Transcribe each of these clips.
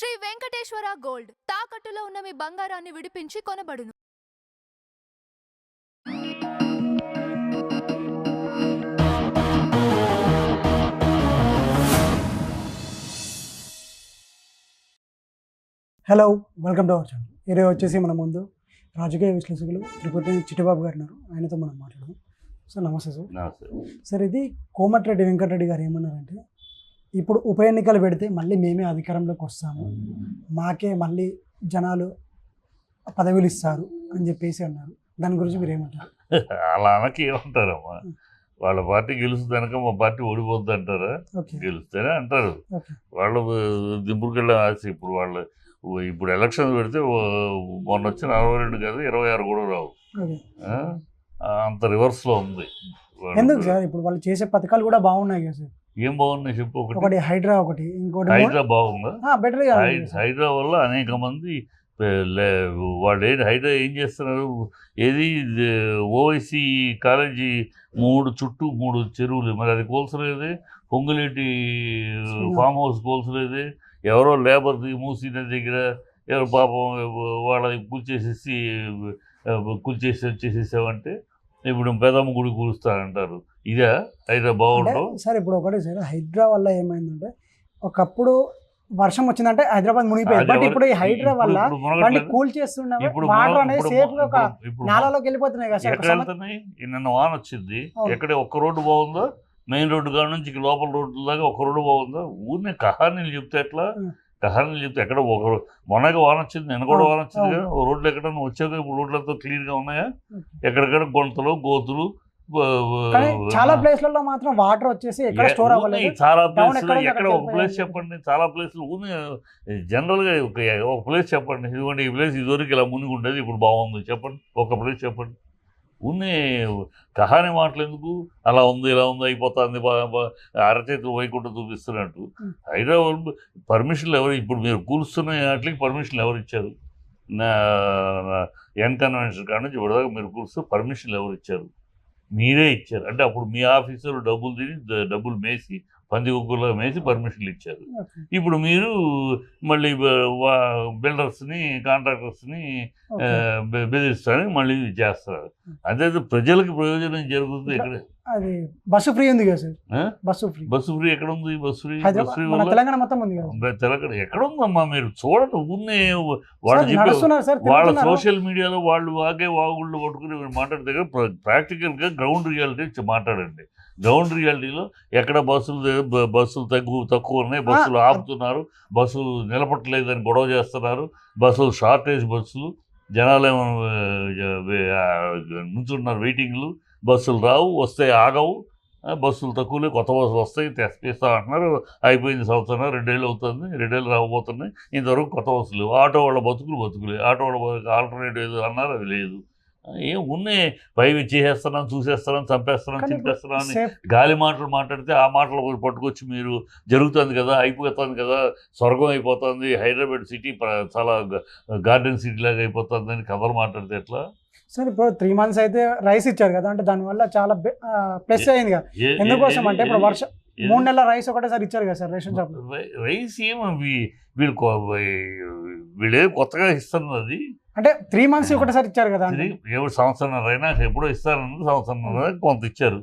Shri Venkateswara gold. తాకట్టులో ఉన్న మీ బంగారాన్ని విడిపించి కొనబడును. Hello welcome to our channel ఈరోజు వచ్చేసి మన ముందు రాజకీయ విశ్లేషకులు తిరుపతి చిట్టిబాబు గారు ఉన్నారు. ఆయనతో మనం మాట్లాడదాం. సార్ నమస్తే సార్. నమస్తే. సార్ ఇది కోమటిరెడ్డి వెంకటరెడ్డి గారు ఏమన్నారంటే ఇప్పుడు ఉప ఎన్నికలు పెడితే మళ్ళీ మేమే అధికారంలోకి వస్తాము. మాకే మళ్ళీ జనాలు పదవులు ఇస్తారు అని చెప్పేసి అన్నారు. దాని గురించి మీరు ఏమంటారు? అలా అనకి ఏమంటారమ్మా? వాళ్ళ పార్టీ గెలుస్తుందనక మా పార్టీ ఓడిపోద్ది అంటారా? గెలుస్తేనే అంటారు. వాళ్ళు దింపుకెళ్ళే ఆశ ఇప్పుడు వాళ్ళు ఇప్పుడు ఎలక్షన్ పెడితే మొన్న వచ్చిన అరవై రెండు కాదు ఇరవై ఆరు కూడా రావు? అంత రివర్స్లో ఉంది. ఎందుకు సార్? ఇప్పుడు వాళ్ళు చేసే పథకాలు కూడా బాగున్నాయి కదా సార్. ఏం బాగున్నాయి చెప్పు ఒకటి. హైడ్రా ఒకటి ఇంకోటి హైడ్రా బాగుందా? బెటర్ హైడ్రా వల్ల అనేక మంది వాళ్ళు ఏంటి హైడ్రా ఏం చేస్తున్నారు? ఏది? ఓవైసీ కాలేజీ మూడు చుట్టూ మూడు చెరువులు. మరి అది కోల్చలేదు? పొంగులేటి ఫామ్ హౌస్ కోల్చలేదు? ఎవరో లేబర్ మూసి నది దగ్గర ఎవరు పాపం వాళ్ళ కూల్చేసేసి కూల్చేసి వచ్చేసేసామంటే ఇప్పుడు పెదమ్మ గుడి కూలుస్తారంటారు. ఇదే బాగుండవు సార్ ఇప్పుడు ఒకటి సార్ హైడ్రా వల్ల ఏమైందంటే ఒకప్పుడు వర్షం వచ్చిందంటే హైదరాబాద్ మునిగిపోయింది. బట్ ఇప్పుడు ఈ హైడ్రా వల్ల కూల్ చేస్తున్న ఇప్పుడు వాటర్ మునగ- అనేది ఇప్పుడు సేఫ్గా ఒక ఇప్పుడు- ఇప్పుడు నాలాలోకి వెళ్ళిపోతున్నాయి కదా ఎక్కడ వెళ్తున్నాయి? నిన్న వాన వచ్చింది. ఎక్కడ ఒక్క రోడ్డు బాగుందో? మెయిన్ రోడ్డు కాడ నుంచి లోపల రోడ్డు దాకా ఒక రోడ్డు బాగుందో? ఊరిని కహానీలు చెప్తే ఎట్లా? కహానీలు చెప్తే ఎక్కడ ఒక మొన్నగా వాన వచ్చింది నిన్న కూడా వాన వచ్చింది. కదా రోడ్లు ఎక్కడన్నా వచ్చాక ఇప్పుడు రోడ్లతో క్లియర్గా ఉన్నాయా. ఎక్కడెక్కడ గుంతలు గోతులు చాలా ప్లేస్లలో మాత్రం వాటర్ వచ్చేసి ఎక్కడ స్టోర్. అవ్వలేదు చాలా Down ప్లేస్ ఎక్కడ ఎక్కడ ఒక ప్లేస్. చెప్పండి చాలా ప్లేస్లు ఊని జనరల్గా ఒక ఒక ప్లేస్ చెప్పండి ఇదిగోండి ఈ ప్లేస్ ఇదివరకు ఇలా మునిగి ఉండేది ఇప్పుడు బాగుంది చెప్పండి ఒక ప్లేస్ చెప్పండి ఉన్నే కహాని మాటలు ఎందుకు? అలా ఉంది ఇలా ఉంది అయిపోతుంది అరచేతులు వైకుంఠం చూపిస్తున్నట్టు. హైదరాబాద్ పర్మిషన్లు ఎవరు ఇప్పుడు మీరు కూలుస్తున్న వాటికి పర్మిషన్లు ఎవరు ఇచ్చారు? నా ఎన్ కన్వెన్షన్ కాడ నుంచి ఇప్పటిదాకా మీరు కూలుస్తూ పర్మిషన్లు ఎవరు ఇచ్చారు? మీరే ఇచ్చారు. అంటే అప్పుడు మీ ఆఫీసర్లు డబ్బులు తిని డబ్బులు మేసి పంది కుక్కలో మేసి పర్మిషన్లు ఇచ్చారు. ఇప్పుడు మీరు మళ్ళీ బిల్డర్స్ని కాంట్రాక్టర్స్ని. బెదిరిస్తారని మళ్ళీ చేస్తారు అదే ప్రజలకు ప్రయోజనం జరుగుతుంది ఇక్కడ. అది బస్సు ఫ్రీ ఉంది కదా sir? Bus free. Bus free ఎక్కడ ఉంది బస్సు ఫ్రీ బస్సు ఫ్రీ మన తెలంగాణ మొత్తం ఉంది కదా. తెలంగాణ ఎక్కడ ఉందమ్మా మీరు? చూడండి ఉన్నే వాళ్ళు చెప్పే వాళ్ళ. సోషల్ మీడియాలో వాళ్ళు వాగే వాగుళ్ళు పట్టుకుని మీరు మాట్లాడితే ప్రాక్టికల్గా గ్రౌండ్ రియాలిటీ మాట్లాడండి. గ్రౌండ్ రియాలిటీలో ఎక్కడ బస్సులు బస్సులు తక్కువ తక్కువ ఉన్నాయి బస్సులు ఆపుతున్నారు బస్సులు నిలబట్టలేదని గొడవ చేస్తున్నారు బస్సులు షార్టేజ్ బస్సులు జనాలేమో ఆ, నుంచున్నారు వెయిటింగ్లు బస్సులు రావు వస్తే ఆగవు. బస్సులు తక్కువలే కొత్త బస్సులు వస్తాయి తెస్తా అంటున్నారు. అయిపోయింది సంవత్సరం రెండేళ్ళు అవుతుంది రెండేళ్ళు రాబోతున్నాయి ఇంతవరకు కొత్త బస్సులు లేవు. ఆటో వాళ్ళ బతుకులు బతుకులే. ఆటో వాళ్ళ ఆల్టర్నేటివ్ ఏదో అన్నారు అది లేదు. ఏం ఉన్నాయి? పైవి చేసేస్తున్నాం చూసేస్తున్నాం చంపేస్తున్నాం ఇప్పుడు చింపేస్తున్నాం అని గాలి మాటలు మాట్లాడితే ఆ మాటలు పట్టుకొచ్చి మీరు జరుగుతుంది కదా అయిపోతుంది కదా స్వర్గం అయిపోతుంది హైదరాబాద్ సిటీ చాలా గార్డెన్ సిటీ లాగా అయిపోతుంది అని కథలు మాట్లాడితే ఎట్లా? సార్ ఇప్పుడు త్రీ మంత్స్ అయితే రైస్ ఇచ్చారు కదా అంటే దానివల్ల చాలా ప్లస్ అయింది కదా. ఎందుకోసం అంటే ఇప్పుడు వర్షం మూడు నెలల రైస్ ఒకటేసారి ఇచ్చారు కదా సార్ రేషన్ షాప్ రైస్ ఏమో వీళ్ళు వీళ్ళే కొత్తగా ఇస్తున్నది అంటే త్రీ మంత్స్ ఒకటేసారి ఇచ్చారు కదా ఎవరు సంవత్సరం అయినా ఎప్పుడో ఇస్తారన్నది సంవత్సరం కొంత ఇచ్చారు.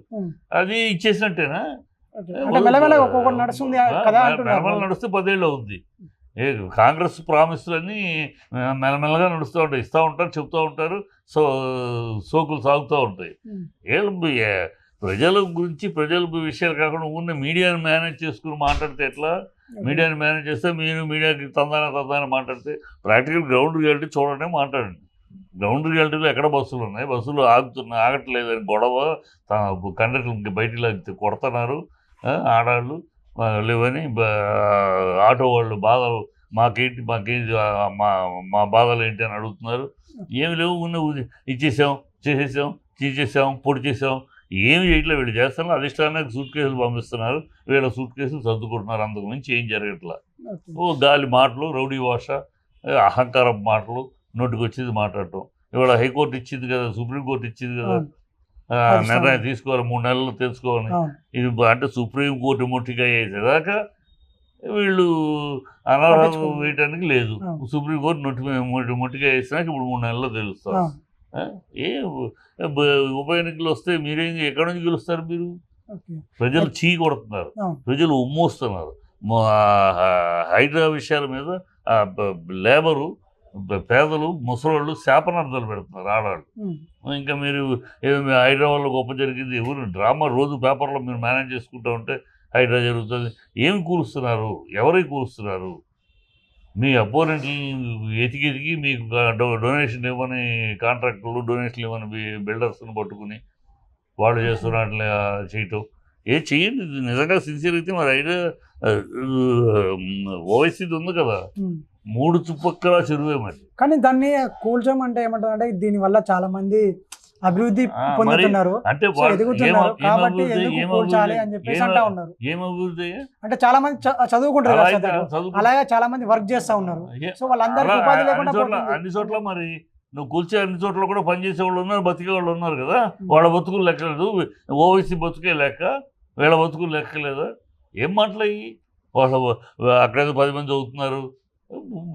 అది ఇచ్చేసినట్టేనా? మెల్లమెల్ల ఒక్కొక్కటి నడుస్తుంది కదా నడిస్తే పదేళ్ళు అవుద్ది. ఏ కాంగ్రెస్ ప్రామిస్లన్నీ మెల్లమెల్లగా నడుస్తూ ఉంటాయి. ఇస్తూ ఉంటారు చెప్తూ ఉంటారు సో సోకులు సాగుతూ ఉంటాయి. ఉం. ఏం ఏ- ప్రజల గురించి ప్రజల విషయాలు కాకుండా ఉన్న మీడియాని మేనేజ్ చేసుకుని మాట్లాడితే ఎట్లా? మీడియాని మేనేజ్ చేస్తే మీరు మీడియాకి తందాన తందాన మాట్లాడితే ప్రాక్టికల్ గ్రౌండ్ రియాలిటీ చూడండి మాట్లాడండి. గ్రౌండ్ రియాలిటీలో ఎక్కడ బస్సులు ఉన్నాయి? బస్సులు ఆగుతున్నాయి ఆగట్లేదని గొడవ కండక్టర్లకి బయటికి లాగితే కొడుతున్నారు ఆడాళ్ళు. లేవని ఆటో వాళ్ళు బాధలు మాకేంటి మాకేంటి మా మా బాధలు ఏంటి అని అడుగుతున్నారు. ఏమి లేవు ఉన్న ఇచ్చేసాం చేసేసాం తీసేసాం పొడి చేసాం. ఏమి చేయట్లేదు వీళ్ళు చేస్తున్నారు. అధిష్టానానికి సూట్ కేసులు పంపిస్తున్నారు. వీళ్ళ సూట్ కేసులు సర్దుకుంటున్నారు. అంతకు మించి ఏం జరగట్లా. ఓ గాలి మాటలు రౌడీ భాష అహంకారం మాటలు నోటికి వచ్చేది మాట్లాడటం. ఇవాళ హైకోర్టు ఇచ్చింది కదా సుప్రీంకోర్టు ఇచ్చింది కదా నిర్ణయం. తీసుకోవాలి మూడు నెలలు తెలుసుకోవాలి ఇది అంటే సుప్రీంకోర్టు ముట్టిగా వేసేదాకా వీళ్ళు అనర్హత. వేయటానికి లేదు. సుప్రీంకోర్టు నొట్టి మొట్టి మొట్టిగా వేసినాక ఇప్పుడు మూడు నెలల్లో తెలుస్తారు? ఏ ఉప ఎన్నికలు వస్తే మీరేం ఎక్కడి నుంచి గెలుస్తారు మీరు ప్రజలు చీ కొడుతున్నారు. ప్రజలు ఉమ్మోస్తున్నారు హైడ్రా విషయాల మీద లేబరు పేదలు ముసలోళ్ళు శాపనార్థాలు పెడుతున్నారు ఆడవాళ్ళు. ఇంకా మీరు ఏదో హైదరాబాద్లో గొప్ప జరిగింది ఎవరు? డ్రామా రోజు పేపర్లో మీరు మేనేజ్ చేసుకుంటూ ఉంటే హైడ్రా జరుగుతుంది. ఏమి కూరుస్తున్నారు ఎవరికి కూరుస్తున్నారు మీ అపోనెంట్ని ఎతికి ఎతికి మీకు డొనేషన్ ఇవ్వని కాంట్రాక్టర్లు డొనేషన్ ఇవ్వని బిల్డర్స్ని పట్టుకుని వాళ్ళు చేస్తున్నట్లు చేయటం. ఏ చెయ్యండి నిజంగా సిన్సియర్ అయితే మరి హైడ్రా ఓవైసీది ఉంది కదా. మూడు చుప్పక్కల చెరువే మరి. కానీ దాన్ని కూల్చోమంటే ఏమంటారు అంటే దీని వల్ల చాలా మంది అభివృద్ధి పొందుతున్నారు. అంటే ఎదుగుతున్నారు. కాబట్టి ఎందుకు కూల్చాలి అని చెప్పేసి ఏమ- అంటా ఉన్నారు. ఏం అభివృద్ధి? అంటే చాలా మంది చదువుకుంటారు అలాగే చాలా మంది వర్క్ చేస్తా ఉన్నారు. సో వాళ్ళందరికీ అలా ఉపాధి అన్ని లేకుండా. అన్ని చోట్ల మరి నువ్వు కూల్చే అన్ని చోట్ల కూడా పనిచేసే వాళ్ళు ఉన్నారు బతికే వాళ్ళు ఉన్నారు కదా. వాళ్ళ బతుకులు లెక్కలేదు. ఓవైసీ బతుకే లెక్క వీళ్ళ బతుకులు లెక్కలేదా? ఏం మాటలయ్యి వాళ్ళ అక్కడేదో పది మంది చదువుతున్నారు.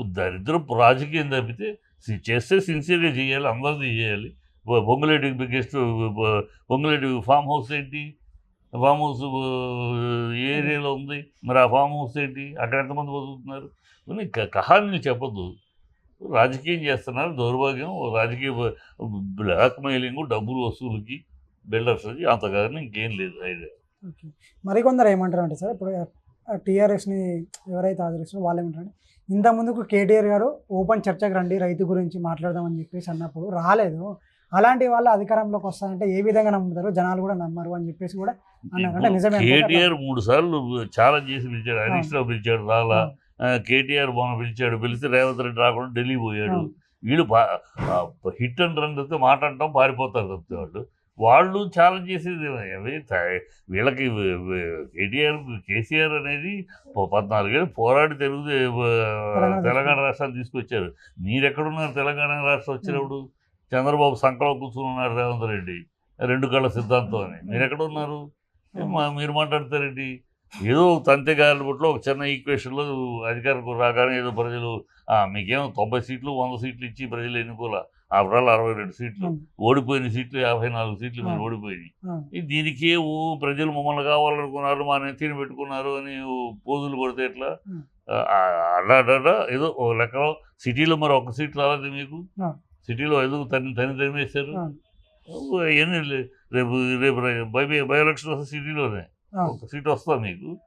దరిద్రం రాజకీయం తప్పితే చేస్తే సిన్సియర్గా చేయాలి అందరిది చేయాలి. బొంగలేటికి బిగ్గెస్ట్ బొంగులేటి ఫామ్ హౌస్ ఏంటి? ఫామ్ హౌస్ ఏ ఏరియాలో ఉంది. మరి ఆ ఫామ్ హౌస్ ఏంటి? అక్కడ ఎంతమంది బతుకుతున్నారు? ఇవన్నీ క- కహానీలు రాజకీయం చేస్తున్నారు దౌర్భాగ్యం రాజకీయ బ్లాక్ మెయిలింగ్ డబ్బులు వసూలుకి బిల్డర్స్ అది అంతగానే ఇంకేం లేదు ఐడియా. ఓకే. మరికొందరు ఏమంటారు అంటే సార్ ఇప్పుడు టీఆర్ఎస్ని ఎవరైతే ఆదరిస్తారో వాళ్ళు ఏమంటారు అంటే ఇంత ముందుకు కేటీఆర్ గారు ఓపెన్ చర్చకు రండి రైతు గురించి మాట్లాడదామని చెప్పేసి అన్నప్పుడు రాలేదు. అలాంటి వాళ్ళు అధికారంలోకి వస్తారంటే ఏ విధంగా నమ్ముతారు జనాలు కూడా నమ్మరు అని చెప్పేసి కూడా అన్నారు అంటే నిజమే కేటీఆర్ మూడు సార్లు ఛాలెంజ్ చేసి పిలిచాడు హరీష్ రావు పిలిచాడు రాలా కేటీఆర్ మొన్న పిలిచాడు పిలిస్తే రేవంత్ రెడ్డి రాకుండా ఢిల్లీ పోయాడు. వీళ్ళు హిట్ అండ్ రన్ తప్పితే మాట్లాడటం పారిపోతారు తప్పితే వాళ్ళు. వాళ్ళు ఛాలెంజ్ చేసేది అవి వీళ్ళకి కేటీఆర్ కేసీఆర్ అనేది పద్నాలుగేళ్ళు పోరాడి తెలుగు తెలంగాణ రాష్ట్రాన్ని తీసుకొచ్చారు. మీరు ఎక్కడున్నారు తెలంగాణ రాష్ట్రం వచ్చినప్పుడు చంద్రబాబు సంకలో కూర్చుని ఉన్నారు రేవంత్ రెడ్డి. రెండు కళ్ళ సిద్ధాంతం అని. మీరు ఎక్కడ ఉన్నారు మీరు మాట్లాడతారేంటి ఏదో తంతె గాలిబుట్లో ఒక చిన్న ఈక్వేషన్లో అధికారం రాగానే ఏదో ప్రజలు "ఆ, మీకేమో తొంభై సీట్లు వంద సీట్లు ఇచ్చి ప్రజలు ఎన్నుకోలే? ఆఫ్టర్ అరవై రెండు సీట్లు. ఓడిపోయిన సీట్లు యాభై నాలుగు సీట్లు మీరు. ఓడిపోయినాయి దీనికి ఓ ప్రజలు మమ్మల్ని కావాలనుకున్నారు మా నెత్తిని పెట్టుకున్నారు అని పోజులు కొడితే ఎట్లా. అడ్డా ఏదో లెక్కలో సిటీలో మరి ఒక సీట్ రాలేదు మీకు. సిటీలో ఎందుకు తని తని తరిమేశారు. అవన్నీ లే- రేపు రేపు బై బై ఎలక్షన్ వస్తే సిటీలోనే. ఒక సీట్ వస్తా మీకు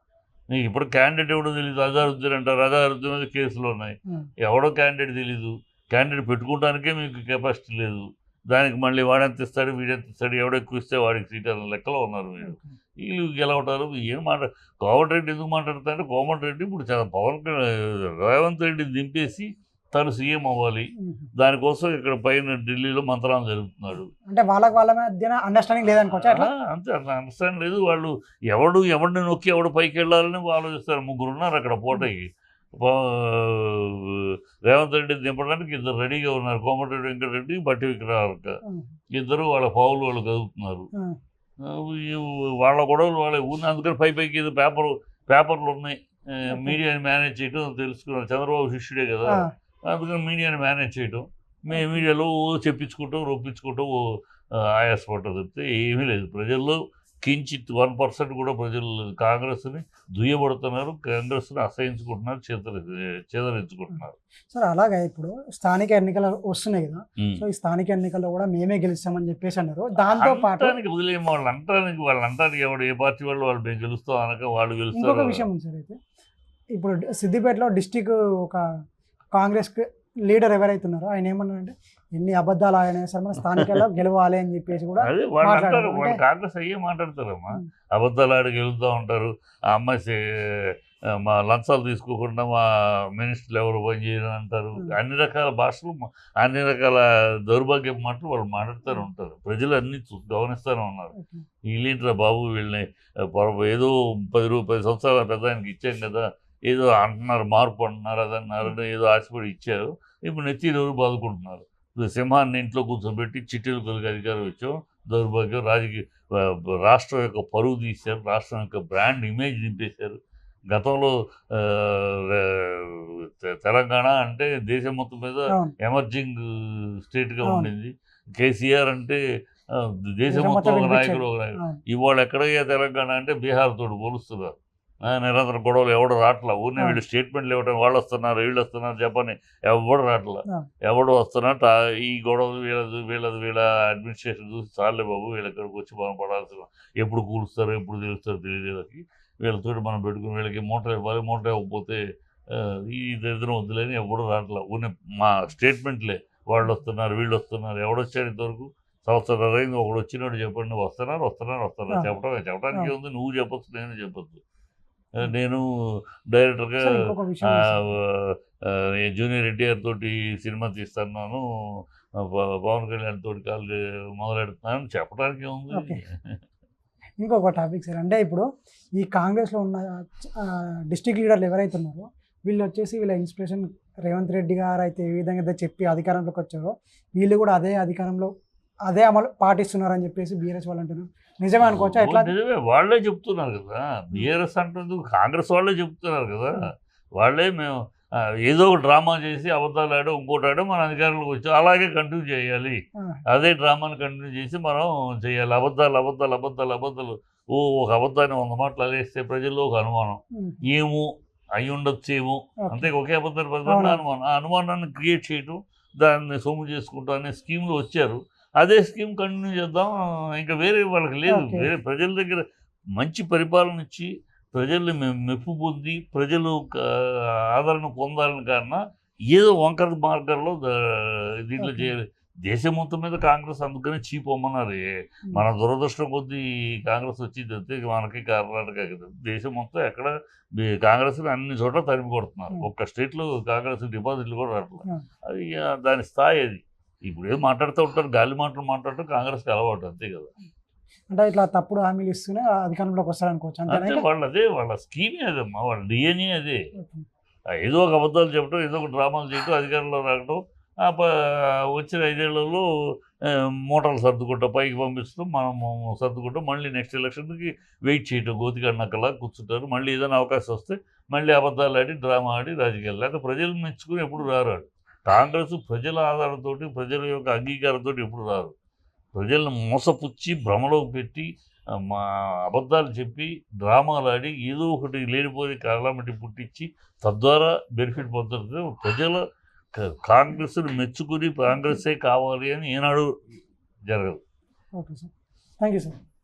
మీకు ఇప్పుడు క్యాండిడేట్ ఎవడో తెలియదు అజారుద్దీన్ అంటారు అజారుద్దీన్ మీద కేసులు ఉన్నాయి. ఎవడో క్యాండిడేట్ తెలీదు క్యాండిడేట్ పెట్టుకోవడానికే మీకు కెపాసిటీ లేదు. దానికి మళ్ళీ వాడెంత ఇస్తాడు వీడెంత ఇస్తాడు ఎవడు ఎక్కువ ఇస్తే వాడికి సీట్ అన్న లెక్కలో ఉన్నారు మీరు. వీళ్ళు గెలవటారు ఏం మాట కోమటిరెడ్డి ఎందుకు మాట్లాడతారంటే కోమటిరెడ్డి ఇప్పుడు చాలా పవన్ రేవంత్ రెడ్డిని దింపేసి తను సీఎం అవ్వాలి. దానికోసం ఇక్కడ పైన ఢిల్లీలో మంత్రాలు జరుగుతున్నాడు. అంటే వాళ్ళకి వాళ్ళ మధ్యన అండర్స్టాండింగ్ లేదనుకోవచ్చు అంతే అట్లా అండర్స్టాండ్ లేదు. వాళ్ళు ఎవడు ఎవడిని నొక్కి ఎవడు పైకి వెళ్ళాలని ఆలోచిస్తారు. ముగ్గురు ఉన్నారు అక్కడ పోటకి రేవంత్ రెడ్డి దింపడానికి ఇద్దరు రెడీగా ఉన్నారు. కోమటిరెడ్డి వెంకటరెడ్డి బట్టి విక్రమార్క. ఇద్దరు వాళ్ళ పావులు వాళ్ళు ఈ వాళ్ళ గొడవలు వాళ్ళ ఊరిని అందుకని పై పైకి ఇది పేపర్ పేపర్లు ఉన్నాయి. మీడియాని మేనేజ్ చేయటం తెలుసుకున్నారు. చంద్రబాబు శిష్యుడే కదా. అందుకని మీడియాని మేనేజ్ చేయటం. మే మీడియాలో చెప్పించుకుంటాం రొప్పించుకుంటాం ఓ ఆ, ఆయాసపడటం తప్పితే ఏమీ లేదు. ప్రజల్లో కించిత్ వన్ పర్సెంట్ కూడా ప్రజలు కాంగ్రెస్ని దుయ్యబడుతున్నారు కాంగ్రెస్ని అసహించుకుంటున్నారు చేతరి చేదరించుకుంటున్నారు. సరే అలాగే ఇప్పుడు స్థానిక ఎన్నికలు వస్తున్నాయి కదా సో ఈ స్థానిక ఎన్నికల్లో కూడా మేమే గెలుస్తామని చెప్పేసి అన్నారు. దాంతో పాటు వదిలేం వాళ్ళు అంటానికి వాళ్ళు అంటానికి ఎవడు ఏ పార్టీ వాళ్ళు వాళ్ళు మేము గెలుస్తాం అనక వాళ్ళు ఇంకొక గెలుస్తారు విషయం ఉంది సార్ అయితే. ఇప్పుడు సిద్దిపేటలో డిస్టిక్ ఒక కాంగ్రెస్ లీడర్ ఎవరైతే ఉన్నారో ఆయన ఏమన్నారంటే ఎన్ని అబద్ధాలు ఆయన సరే మన స్థానికల్లో గెలవాలి అని చెప్పేసి కూడా అదే వాళ్ళు. అంటారు వాళ్ళు కాంగ్రెస్ అయ్యే మాట్లాడతారమ్మా. అబద్ధాలు ఆడి గెలుస్తూ ఉంటారు ఆ అమ్మాయి మా లంచాలు తీసుకోకుండా మా మినిస్టర్లు ఎవరు పని చేయరు అంటారు. అన్ని రకాల భాషలు అన్ని రకాల దౌర్భాగ్యం మాటలు వాళ్ళు మాట్లాడుతూనే ఉంటారు ప్రజలు అన్ని గమనిస్తూనే ఉన్నారు వీళ్ళేంట్రా బాబు వీళ్ళని ఏదో పది రూ పది సంవత్సరాల పెద్ద ఆయనకి ఇచ్చాం కదా ఏదో అంటున్నారు మార్పు అంటున్నారు అదన్నారు అని ఏదో ఆశపడి ఇచ్చారు. ఇప్పుడు నెత్తి రోజు బాదుకుంటున్నారు. సింహాన్ని ఇంట్లో కూర్చోబెట్టి చిట్టీలు కొలికి అధికారం ఇచ్చాం దౌర్భాగ్యం రాజకీయ రాష్ట్రం యొక్క పరువు తీశారు రాష్ట్రం యొక్క బ్రాండ్ ఇమేజ్ దింపేశారు. గతంలో తెలంగాణ అంటే దేశం మొత్తం మీద ఎమర్జింగ్ స్టేట్గా. ఉండింది. కేసీఆర్ అంటే దేశం మొత్తం ఒక. నాయకుడు ఒక నాయకుడు. ఇవాళ ఎక్కడయ్యా తెలంగాణ అంటే బీహార్ తోటి పోలుస్తున్నారు. నిరంతర గొడవలు ఎవడు రావట్లా ఊరిని. వీళ్ళు స్టేట్మెంట్లు ఇవ్వడం వాళ్ళు వస్తున్నారు వీళ్ళు వస్తున్నారు చెప్పని ఎవడు రావట్లా. ఎవడు వస్తున్నట్టు ఈ గొడవలు వీళ్ళది వీళ్ళది వీళ్ళ అడ్మినిస్ట్రేషన్ చూసి చాలే బాబు వీళ్ళ ఇక్కడికి వచ్చి మనం పడాల్సిన ఎప్పుడు కూలుస్తారో ఎప్పుడు తెలుస్తారో తెలియదు వీళ్ళకి వీళ్ళతోటి మనం పెట్టుకుని వీళ్ళకి మూట ఇవ్వాలి మూట ఇవ్వకపోతే ఈ దరిద్రం వద్దులేని ఎవడు రావట్లా ఊరిని మా స్టేట్మెంట్లే. వాళ్ళు వస్తున్నారు వీళ్ళు వస్తున్నారు. ఎవడొచ్చాడు ఇంతవరకు? సంవత్సరం అయింది ఒకడు వచ్చినట్టు చెప్పండి వస్తున్నారు వస్తున్నారు వస్తున్నారు. చెప్పడం చెప్పడానికి. ఉంది. నువ్వు చెప్పొచ్చు నేను చెప్పొచ్చు నేను డైరెక్టర్గా. జూనియర్ ఎన్టీఆర్ తోటి సినిమా తీస్తున్నాను పవన్ కళ్యాణ్ తోటి కాళ్ళు మొదలెడుతున్నాను చెప్పడానికి ఉంది. ఇంకొక టాపిక్ సార్ అంటే ఇప్పుడు ఈ కాంగ్రెస్లో ఉన్న డిస్టిక్ లీడర్లు ఎవరైతే ఉన్నారో వీళ్ళు వచ్చేసి వీళ్ళ ఇన్స్పిరేషన్ రేవంత్ రెడ్డి గారు అయితే ఏ విధంగా అయితే చెప్పి అధికారంలోకి వచ్చారో వీళ్ళు కూడా అదే అధికారంలో అదే అమలు పాటిస్తున్నారని చెప్పేసి బీఆర్ఎస్ వాళ్ళు అంటున్నారు. నిజమే అనుకోవచ్చా? ఎట్లా? నిజమే వాళ్ళే చెప్తున్నారు కదా. బీఆర్ఎస్ అంటుంది కాంగ్రెస్ వాళ్ళే చెప్తున్నారు కదా. వాళ్ళే మేము ఏదో ఒక డ్రామా చేసి అబద్ధాలు ఆడో ఇంకోటి ఆడో మన అధికారంలోకి వచ్చి అలాగే కంటిన్యూ చేయాలి. అదే డ్రామాని కంటిన్యూ చేసి మనం చేయాలి. అబద్ధాలు అబద్ధాలు అబద్ధాలు అబద్ధాలు. ఓ ఒక అబద్ధాన్ని వంద మాటలు అలేస్తే ప్రజల్లో ఒక అనుమానం. ఏమో అయి ఉండొచ్చేమో. అంతే ఒకే అబద్ధాలు. అనుమానం. ఆ అనుమానాన్ని క్రియేట్ చేయటం దాన్ని సొమ్ము చేసుకుంటాం అనే స్కీమ్లో వచ్చారు. అదే స్కీమ్ కంటిన్యూ చేద్దాం. ఇంకా వేరే వాళ్ళకి లేదు. వేరే ప్రజల దగ్గర మంచి పరిపాలన ఇచ్చి ప్రజల్ని మెప్పు పొంది ప్రజలు ఆదరణ పొందాలని కారణం ఏదో వంకర మార్గాల్లో ద- దీంట్లో. చేయాలి. దేశం మొత్తం మీద కాంగ్రెస్ అందుకనే చీప్ అమ్మన్నారు. మన దురదృష్టం కొద్దీ కాంగ్రెస్ వచ్చింది అంతే మనకి కర్ణాటక దేశం మొత్తం ఎక్కడ కాంగ్రెస్ని అన్ని చోట్ల తరిమి కొడుతున్నారు. ఒక్క స్టేట్లో కాంగ్రెస్ డిపాజిట్లు కూడా రావట్లేదు. అది దాని స్థాయి అది. ఇప్పుడు ఏం మాట్లాడుతూ ఉంటారు గాలి మాటలు మాట్లాడటం కాంగ్రెస్కి అలవాటు అంతే కదా. అంటే ఇట్లా తప్పుడు హామీలు ఇస్తూనే అధికారంలోకి వస్తారనుకోవచ్చు అంతే వాళ్ళు అదే వాళ్ళ స్కీమే అదమ్మా వాళ్ళ డిఎన్ఏ అదే. ఏదో ఒక అబద్ధాలు చెప్పడం ఏదో ఒక డ్రామాలు చేయటం అధికారంలో రావడం వచ్చిన ఐదేళ్ళలో ఆ, మూటలు సర్దుకుంటాం పైకి పంపిస్తాం మనం సర్దుకుంటాం మళ్ళీ నెక్స్ట్ ఎలక్షన్కి వెయిట్ చేయటం గోతికన్నకల్లా కూర్చుంటారు మళ్ళీ ఏదైనా అవకాశం వస్తే మళ్ళీ అబద్ధాలు ఆడి డ్రామా ఆడి రాజకీయాలు లేకపోతే ప్రజలు మెచ్చుకుని ఎప్పుడు రారు వాడు. కాంగ్రెస్ ప్రజల ఆధారంతో ప్రజల యొక్క అంగీకారంతో ఎప్పుడు రారు ప్రజలను మోసపుచ్చి భ్రమలోకి పెట్టి మా అబద్ధాలు చెప్పి డ్రామాలు ఆడి ఏదో ఒకటి లేనిపోయి కాలామటి పుట్టించి తద్వారా బెనిఫిట్ పొందుతుంది ప్రజల కాంగ్రెస్ను మెచ్చుకుని కాంగ్రెసే కావాలి అని ఏనాడు జరగదు. Okay sir. Thank you sir.